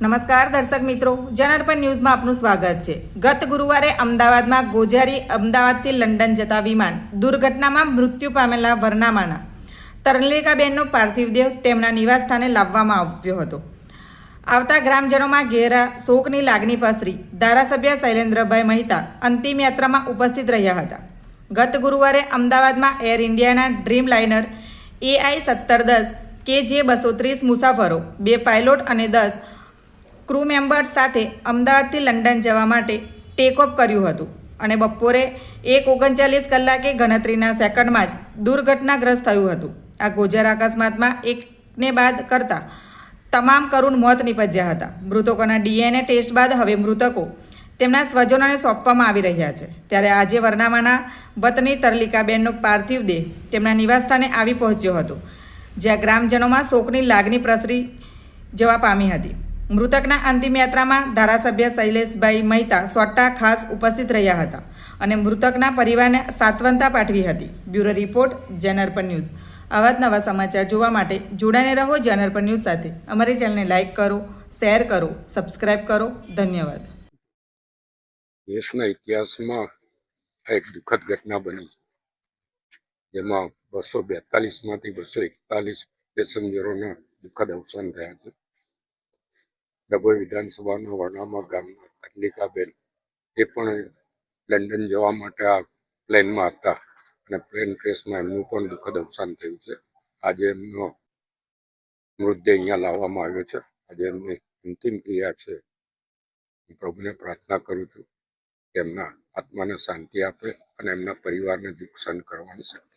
નમસ્કાર દર્શક મિત્રો, જનાર્પણ ન્યૂઝમાં આપનું સ્વાગત છે. ગત ગુરુવારે અમદાવાદમાં ગોજારી અમદાવાદથી લંડન જતા વિમાન દુર્ઘટનામાં મૃત્યુ પામેલા વરનામાના. તરલિકાબેનનો પાર્થિવ દેહ તેમના નિવાસસ્થાને લાવવામાં આવ્યો હતો. આવતા ગ્રામજનોમાં ઘેરા શોકની લાગણી પસરી. ધારાસભ્ય શૈલેન્દ્રભાઈ મહેતા અંતિમ યાત્રામાં ઉપસ્થિત રહ્યા હતા. ગત ગુરુવારે અમદાવાદમાં એર ઇન્ડિયાના ડ્રીમ લાઇનર એઆઈ સત્તર દસ, કે જે બસો ત્રીસ મુસાફરો, બે પાયલોટ અને દસ ક્રૂ મેમ્બર્સ સાથે અમદાવાદથી લંડન જવા માટે ટેક ઓફ કર્યું હતું અને બપોરે એક ઓગણચાલીસ કલાકે ગણતરીના સેકન્ડમાં જ દુર્ઘટનાગ્રસ્ત થયું હતું. આ ગોજર અકસ્માતમાં એકને બાદ કરતા તમામ કરુણ મોત નીપજ્યા હતા. મૃતકોના ડીએનએ ટેસ્ટ બાદ હવે મૃતકો તેમના સ્વજનોને સોંપવામાં આવી રહ્યા છે. ત્યારે આજે વરનામાના વતની તરલિકાબેનનો પાર્થિવ દેહ તેમના નિવાસસ્થાને આવી પહોંચ્યો હતો, જ્યાં ગ્રામજનોમાં શોકની લાગણી પ્રસરી જવા પામી હતી. મૃતકના અંતિમ યાત્રામાં ધારાસભ્ય શૈલેષભાઈ મહેતા સોટ્ટા ખાસ ઉપસ્થિત રહ્યા હતા અને મૃતકના પરિવારને સાંત્વનતા પાઠવી હતી. બ્યુરો રિપોર્ટ જનરપન ન્યૂઝ. આવા જ નવા સમાચાર જોવા માટે જોડાઈને રહો જનરપન ન્યૂઝ સાથે. અમારી ચેનલને લાઇક કરો, શેર કરો, સબસ્ક્રાઇબ કરો. ધન્યવાદ. દેશના ઇતિહાસમાં એક દુઃખદ ઘટના બની. જેમાં બસો બેતાલીસમાંથી બસો એકતાલીસ પેસેન્જરોના દુઃખદ અવસાન થયા છે. ડભોઈ વિધાનસભાના વર્ણામા ગામના તરલિકાબેન એ પણ લંડન જવા માટે આ પ્લેનમાં હતા અને પ્લેન ક્રેશમાં એમનું પણ દુઃખદ અવસાન થયું છે. આજે એમનો મૃતદેહ અહીંયા લાવવામાં આવ્યો છે. આજે એમની અંતિમ ક્રિયા છે. હું પ્રભુને પ્રાર્થના કરું છું કે એમના આત્માને શાંતિ આપે અને એમના પરિવારને દુઃખ સહન કરવાની શક્તિ